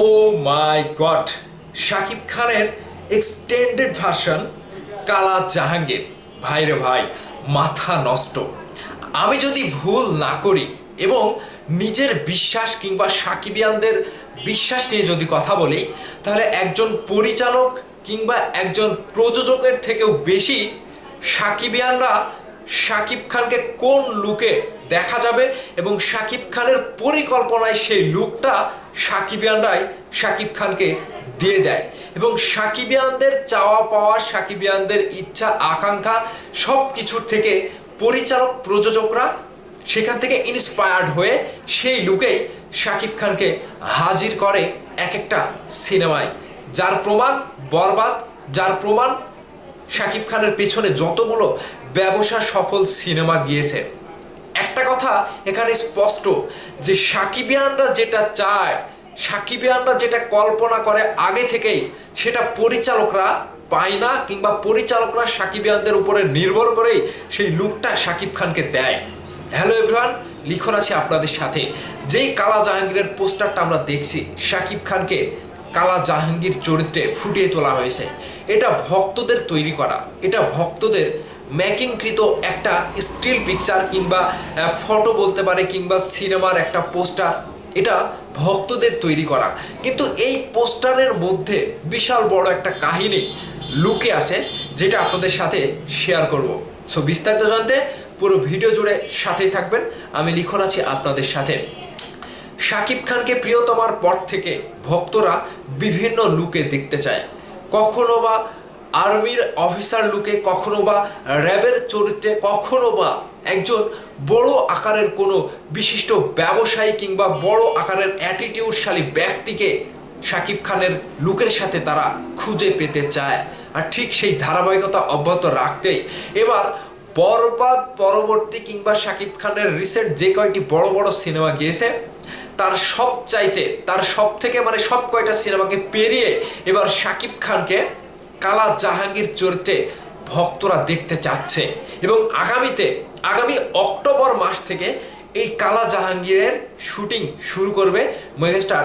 ও মাই god Shakib খানের extended version কালা জাহাঙ্গীর। ভাইরে ভাই, মাথা নষ্ট। আমি যদি ভুল না করি এবং নিজের বিশ্বাস কিংবা সাকিবিয়ানদের বিশ্বাস নিয়ে যদি কথা বলি, তাহলে একজন পরিচালক কিংবা একজন প্রযোজকের থেকেও বেশি সাকিবিয়ানরা শাকিব খানকে কোন লুকে দেখা যাবে এবং শাকিব খানের পরিকল্পনায় সেই লুকটা সাকিবিয়ানরাই শাকিব খানকে দিয়ে দেয়। এবং সাকিবিয়ানদের চাওয়া পাওয়া, সাকিবিয়ানদের ইচ্ছা, আকাঙ্ক্ষা সব কিছুর থেকে পরিচালক প্রযোজকরা সেখান থেকে ইন্সপায়ার্ড হয়ে সেই লুকেই শাকিব খানকে হাজির করে এক একটা সিনেমায়। যার প্রমাণ বরবাদ, যার প্রমাণ শাকিব খানের পেছনে যতগুলো ব্যবসা সফল সিনেমা গিয়েছে। একটা কথা এখানে স্পষ্ট যে সাকিবিয়ানরা যেটা চায়, সাকিবিয়ানরা যেটা কল্পনা করে আগে থেকেই, সেটা পরিচালকরা পায় না কিংবা পরিচালকরা সাকিবিয়ানদের উপরে নির্ভর করেই সেই লুকটা শাকিব খানকে দেয়। হ্যালো এভরিওয়ান লিখন আছে আপনাদের সাথে। যেই কালা জাহাঙ্গীরের পোস্টারটা আমরা দেখছি, শাকিব খানকে কালা জাহাঙ্গীর চরিত্রে ফুটিয়ে তোলা হয়েছে। এটা ভক্তদের তৈরি করা। এটা ভক্তদের মেকিংকৃত একটা স্টিল পিকচার কিংবা ফটো বলতে পারে কিংবা সিনেমার একটা পোস্টার। এটা ভক্তদের তৈরি করা। কিন্তু এই পোস্টারের মধ্যে বিশাল বড় একটা কাহিনী লুকে আছে, যেটা আপনাদের সাথে শেয়ার করব। সো বিস্তারিত জানতে পুরো ভিডিও জুড়ে সাথেই থাকবেন। আমি লিখন আছি আপনাদের সাথে। শাকিব খানকে প্রিয়তমার পর থেকে ভক্তরা বিভিন্ন লুকে দেখতে চায়। কখনো বা আর্মির অফিসার লুকে, কখনো বা র্যাবের চরিত্রে, কখনো বা একজন বড় আকারের কোনো বিশিষ্ট ব্যবসায়ী কিংবা বড় আকারের অ্যাটিটিউডশালী ব্যক্তিকে শাকিব খানের লুকের সাথে তারা খুঁজে পেতে চায়। আর ঠিক সেই ধারাবাহিকতা অব্যাহত রাখতেই এবার বরবাদ পরবর্তী কিংবা শাকিব খানের রিসেন্ট যে কয়টি বড় বড় সিনেমা গিয়েছে, তার সব চাইতে তার সব থেকে মানে সব কয়টা সিনেমাকে পেরিয়ে এবার শাকিব খানকে কালা জাহাঙ্গীর চরিত্রে ভক্তরা দেখতে চাচ্ছে। এবং আগামীতে, আগামী অক্টোবর মাস থেকে এই কালা জাহাঙ্গীরের শুটিং শুরু করবে মেগাস্টার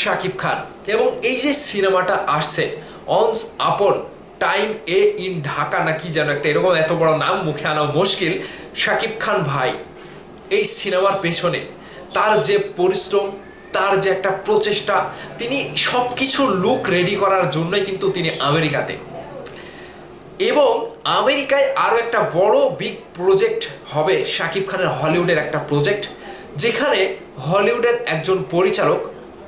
শাকিব খান। এবং এই যে সিনেমাটা আসছে, অনস আপন টাইম এ ইন ঢাকা নাকি যেন একটা, এরকম এত বড় নাম মুখে আনা মুশকিল। শাকিব খান ভাই, এই সিনেমার পেছনে তার যে পরিশ্রম, তার যে একটা প্রচেষ্টা, তিনি সব কিছু লুক রেডি করার জন্যই কিন্তু তিনি আমেরিকাতে। এবং আমেরিকায় আরও একটা বড় বিগ প্রজেক্ট হবে শাকিব খানের হলিউডের একটা প্রজেক্ট যেখানে হলিউডের একজন পরিচালক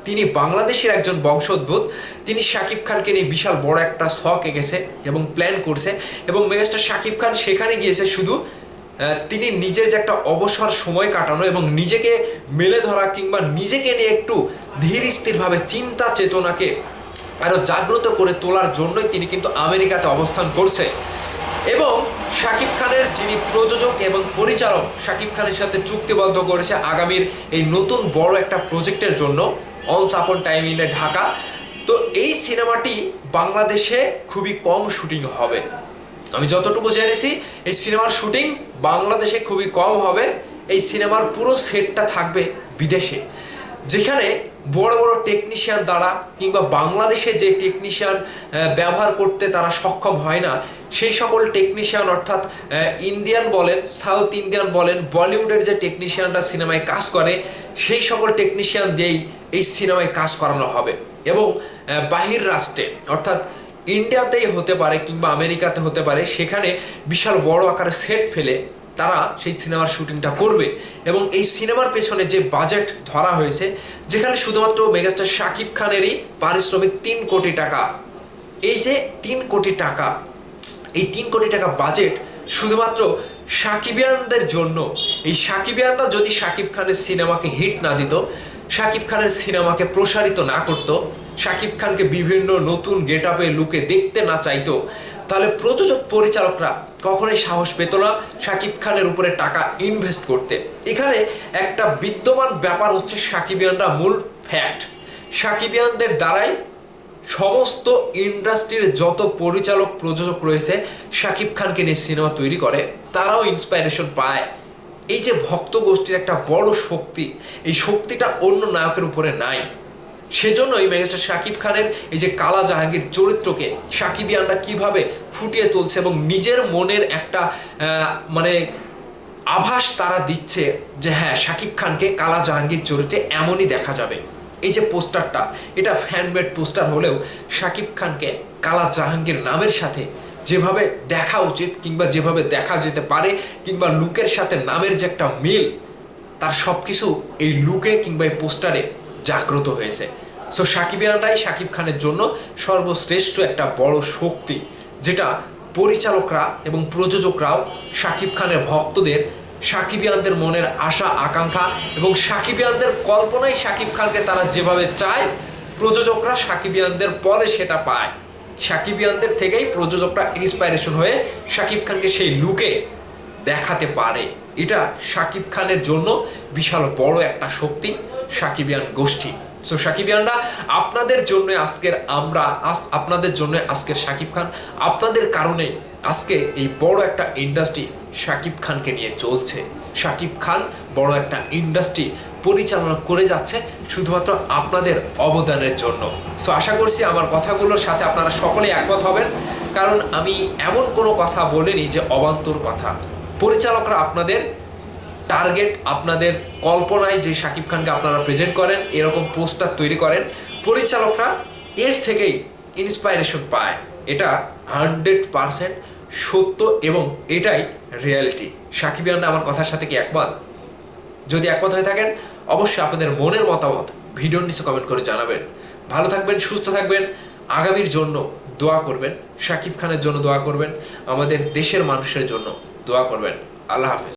তিনি বাংলাদেশের একজন বংশোদ্ভূত। তিনি শাকিব খানকে নিয়ে বিশাল বড় একটা শখ এঁকেছে এবং প্ল্যান করছে এবং মেগাস্টার শাকিব খান সেখানে গিয়েছে শুধু তিনি নিজের যে একটা অবসর সময় কাটানো এবং নিজেকে মেলে ধরা কিংবা নিজেকে নিয়ে একটু ধীর স্থিরভাবে চিন্তা চেতনাকে আরও জাগ্রত করে তোলার জন্যই তিনি কিন্তু আমেরিকাতে অবস্থান করছে। এবং শাকিব খানের যিনি প্রযোজক এবং পরিচালক, শাকিব খানের সাথে চুক্তিবদ্ধ করেছে আগামীর এই নতুন বড় একটা প্রজেক্টের জন্য। Once upon time in Dhaka তো এই সিনেমাটি বাংলাদেশে খুবই কম শুটিং হবে। আমি যতটুকু জেনেছি, এই সিনেমার শুটিং বাংলাদেশে খুবই কম হবে। এই সিনেমার পুরো সেটটা থাকবে বিদেশে। যেখানে বড় বড় টেকনিশিয়ান দ্বারা কিংবা বাংলাদেশে যে টেকনিশিয়ান ব্যবহার করতে তারা সক্ষম হয় না, সেই সকল টেকনিশিয়ান অর্থাৎ ইন্ডিয়ান বলেন সাউথ ইন্ডিয়ান বলেন বলিউডের যে টেকনিশিয়ানরা সিনেমায় কাজ করে, সেই সকল টেকনিশিয়ান দিয়েই এই সিনেমায় কাজ করানো হবে। এবং বাহির রাষ্ট্রে, অর্থাৎ ইন্ডিয়াতেই হতে পারে কিংবা আমেরিকাতে হতে পারে, সেখানে বিশাল বড় আকারে সেট ফেলে তারা সেই সিনেমার শুটিংটা করবে। এবং এই সিনেমার পেছনে যে বাজেট ধরা হয়েছে, যেখানে শুধুমাত্র মেগাস্টার শাকিব খানেরই পারিশ্রমিক তিন কোটি টাকা। এই যে তিন কোটি টাকা, এই তিন কোটি টাকা বাজেট শুধুমাত্র সাকিবিয়ানদের জন্য, এই সাকিবিয়ানরা যদি শাকিব খানের সিনেমাকে হিট না দিত সাকিব খানের সিনেমাকে প্রসারিত না করতো শাকিব খানকে বিভিন্ন নতুন গেট আপে লুকে দেখতে না চাইতো তাহলে প্রযোজক পরিচালকরা কখনোই সাহস পেত না শাকিব খানের উপরে টাকা ইনভেস্ট করতে। এখানে একটা বিদ্যমান ব্যাপার হচ্ছে সাকিবিয়ানরা মূল ফ্যাক্ট সাকিবিয়ানদের দ্বারাই সমস্ত ইন্ডাস্ট্রির যত পরিচালক, প্রযোজক রয়েছে, শাকিব খানকে নিয়ে সিনেমা তৈরি করে, তারাও ইন্সপাইরেশন পায়। এই যে ভক্ত গোষ্ঠীর একটা বড় শক্তি, এই শক্তিটা অন্য নায়কের উপরে নাই। সেজন্যই মেগাস্টার শাকিব খানের এই যে কালা জাহাঙ্গীর চরিত্রকে সাকিবিয়ানরা কীভাবে ফুটিয়ে তুলছে এবং নিজের মনের একটা মানে আভাস তারা দিচ্ছে যে হ্যাঁ শাকিব খানকে কালা জাহাঙ্গীর চরিত্রে এমনই দেখা যাবে। এই যে পোস্টারটা, এটা ফ্যানমেড পোস্টার হলেও শাকিব খানকে কালা জাহাঙ্গীর নামের সাথে যেভাবে দেখা উচিত কিংবা যেভাবে দেখা যেতে পারে কিংবা লুকের সাথে নামের যে একটা মিল, তার সব কিছু এই লুকে কিংবা এই পোস্টারে জাগ্রত হয়েছে। সো সাকিবিয়ানরাই শাকিব খানের জন্য সর্বশ্রেষ্ঠ একটা বড় শক্তি, যেটা পরিচালকরা এবং প্রযোজকরাও সাকিব খানের ভক্তদের সাকিবিয়ানদের মনের আশা, আকাঙ্ক্ষা এবং সাকিবিয়ানদের কল্পনায় সাকিব খানকে তারা যেভাবে চায়, প্রযোজকরা সাকিবিয়ানদের পরে সেটা পায়। সাকিবিয়ানদের থেকেই প্রযোজকরা ইন্সপাইরেশন হয়ে সাকিব খানকে সেই লুকে দেখাতে পারে। এটা সাকিব খানের জন্য বিশাল বড় একটা শক্তি, সাকিবিয়ান গোষ্ঠী। সো সাকিবিয়ানরা, আপনাদের জন্য আজকের আমরা আপনাদের জন্য আজকের সাকিব খান, আপনাদের কারণে আজকে এই বড় একটা ইন্ডাস্ট্রি সাকিব খানকে নিয়ে চলছে। সাকিব খান বড় একটা ইন্ডাস্ট্রি পরিচালনা করে যাচ্ছে শুধুমাত্র আপনাদের অবদানের জন্য। সো আশা করছি আমার কথাগুলোর সাথে আপনারা সকলেই একমত হবেন। কারণ আমি এমন কোনো কথা বলিনি যে অবান্তর কথা। পরিচালকরা আপনাদের টার্গেট আপনাদের কল্পনায় যে শাকিব খানকে আপনারা প্রেজেন্ট করেন, এরকম পোস্টার তৈরি করেন, পরিচালকরা এর থেকেই ইন্সপাইরেশন পায়। এটা হান্ড্রেড পারসেন্ট সত্য এবং এটাই রিয়ালিটি সাকিবিয়ানরা আমার কথার সাথে কি একমত? যদি একমত হয়ে থাকেন, অবশ্যই আপনাদের মনের মতামত ভিডিওর নিচে কমেন্ট করে জানাবেন। ভালো থাকবেন, সুস্থ থাকবেন, আগামীর জন্য দোয়া করবেন, শাকিব খানের জন্য দোয়া করবেন, আমাদের দেশের মানুষের জন্য। দোয়া করবেন আল্লাহ হাফিজ